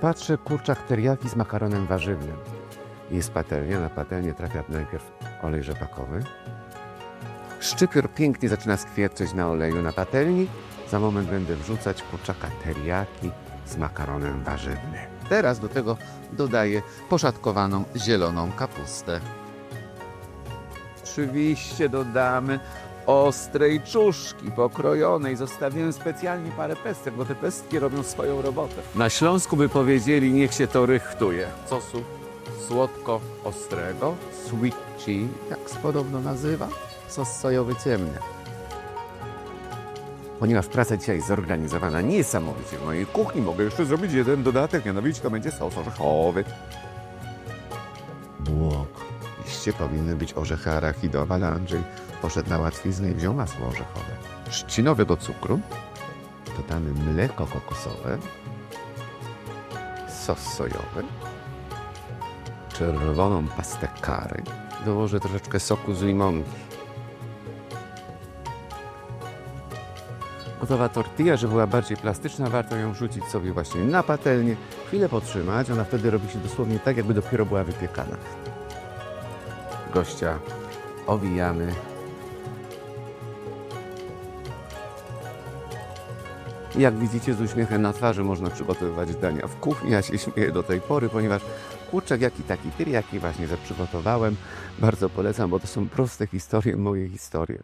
Patrzę, kurczak teriyaki z makaronem warzywnym. Jest patelnia, na patelnię trafia najpierw olej rzepakowy. Szczypior pięknie zaczyna skwierczeć na oleju na patelni. Za moment będę wrzucać kurczaka teriyaki z makaronem warzywnym. Teraz do tego dodaję poszatkowaną zieloną kapustę. Oczywiście dodamy ostrej czuszki pokrojonej. Zostawiłem specjalnie parę pestek, bo te pestki robią swoją robotę. Na Śląsku by powiedzieli, niech się to rychtuje. Sosu słodko-ostrego, sweet chili, się podobno nazywa, sos sojowy ciemny. Ponieważ praca dzisiaj zorganizowana niesamowicie w mojej kuchni, mogę jeszcze zrobić jeden dodatek, mianowicie to będzie sos orzechowy. Błok. Liście powinny być orzechy arachidowe, ale Andrzej poszedł na łatwiznę i wziął masło orzechowe. Trzcinowe do cukru. Dodamy mleko kokosowe. Sos sojowy. Czerwoną pastę kary. Dołożę troszeczkę soku z limonki. Gotowa tortilla, żeby była bardziej plastyczna, warto ją rzucić sobie właśnie na patelnię, chwilę potrzymać, ona wtedy robi się dosłownie tak, jakby dopiero była wypiekana. Gościa owijamy. Jak widzicie, z uśmiechem na twarzy można przygotowywać dania w kuchni. Ja się śmieję do tej pory, ponieważ kurczak, jaki taki tyr, jaki właśnie przygotowałem, bardzo polecam, bo to są proste historie, moje historie.